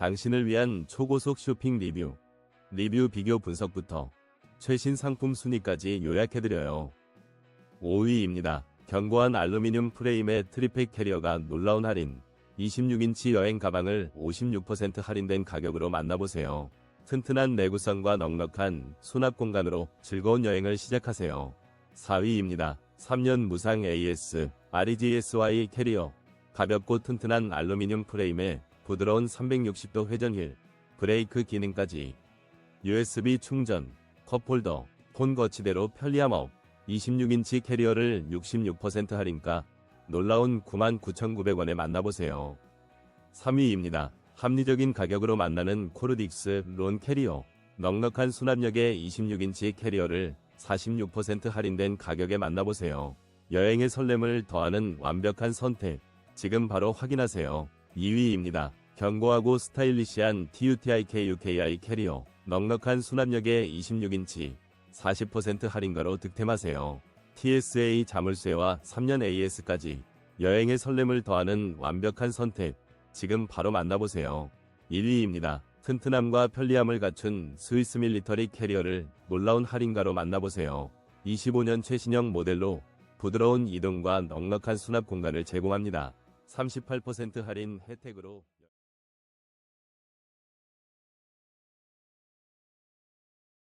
당신을 위한 초고속 쇼핑 리뷰, 리뷰 비교 분석부터 최신 상품 순위까지 요약해드려요. 5위입니다. 견고한 알루미늄 프레임의 트리팩 캐리어가 놀라운 할인. 26인치 여행 가방을 56% 할인된 가격으로 만나보세요. 튼튼한 내구성과 넉넉한 수납 공간으로 즐거운 여행을 시작하세요. 4위입니다. 3년 무상 AS REGSY 캐리어. 가볍고 튼튼한 알루미늄 프레임에 부드러운 360도 회전 힐, 브레이크 기능까지. USB 충전, 컵홀더, 폰 거치대로 편리함 업. 26인치 캐리어를 66% 할인가 놀라운 99,900원에 만나보세요. 3위입니다. 합리적인 가격으로 만나는 코르딕스 론 캐리어. 넉넉한 수납력의 26인치 캐리어를 46% 할인된 가격에 만나보세요. 여행의 설렘을 더하는 완벽한 선택. 지금 바로 확인하세요. 2위입니다. 견고하고 스타일리시한 TUTIK UKI 캐리어. 넉넉한 수납력의 26인치 40% 할인가로 득템하세요. TSA 자물쇠와 3년 AS까지 여행의 설렘을 더하는 완벽한 선택. 지금 바로 만나보세요. 1위입니다. 튼튼함과 편리함을 갖춘 스위스 밀리터리 캐리어를 놀라운 할인가로 만나보세요. 25년 최신형 모델로 부드러운 이동과 넉넉한 수납 공간을 제공합니다. 38% 할인 혜택으로